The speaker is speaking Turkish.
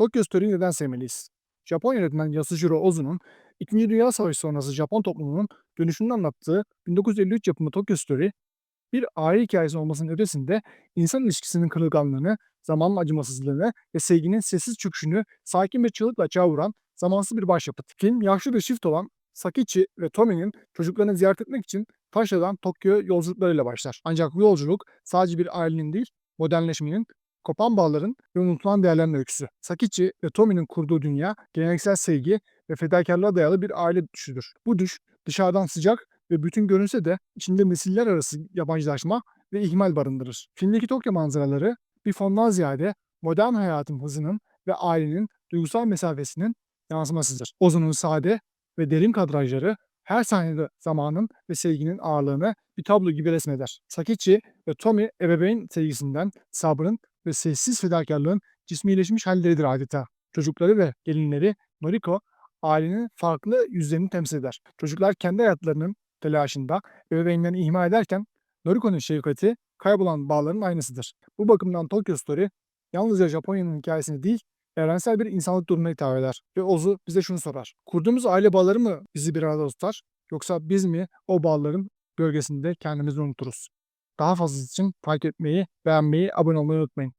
Tokyo Story'yi neden sevmeliyiz? Japon yönetmen Yasujiro Ozu'nun 2. Dünya Savaşı sonrası Japon toplumunun dönüşümünü anlattığı 1953 yapımı Tokyo Story, bir aile hikayesi olmasının ötesinde insan ilişkisinin kırılganlığını, zamanın acımasızlığını ve sevginin sessiz çöküşünü sakin bir çığlıkla açığa vuran zamansız bir başyapıt. Film yaşlı bir çift olan Sakichi ve Tomi'nin çocuklarını ziyaret etmek için Taşra'dan Tokyo yolculuklarıyla başlar. Ancak bu yolculuk sadece bir ailenin değil, modernleşmenin, kopan bağların ve unutulan değerlerin öyküsü. Sakichi ve Tomi'nin kurduğu dünya geleneksel sevgi ve fedakarlığa dayalı bir aile düşüdür. Bu düş dışarıdan sıcak ve bütün görünse de içinde nesiller arası yabancılaşma ve ihmal barındırır. Filmdeki Tokyo manzaraları bir fondan ziyade modern hayatın hızının ve ailenin duygusal mesafesinin yansımasıdır. Ozu'nun sade ve derin kadrajları her sahnede zamanın ve sevginin ağırlığını bir tablo gibi resmeder. Sakichi ve Tomi ebeveyn sevgisinden sabrın ve sessiz fedakarlığın cismileşmiş halleridir adeta. Çocukları ve gelinleri Noriko ailenin farklı yüzlerini temsil eder. Çocuklar kendi hayatlarının telaşında ebeveynlerini ihmal ederken Noriko'nun şefkati kaybolan bağların aynısıdır. Bu bakımdan Tokyo Story yalnızca Japonya'nın hikayesini değil, evrensel bir insanlık durumuna hitap eder. Ve Ozu bize şunu sorar. Kurduğumuz aile bağları mı bizi bir arada tutar? Yoksa biz mi o bağların gölgesinde kendimizi unuturuz? Daha fazlası için takip etmeyi, beğenmeyi, abone olmayı unutmayın.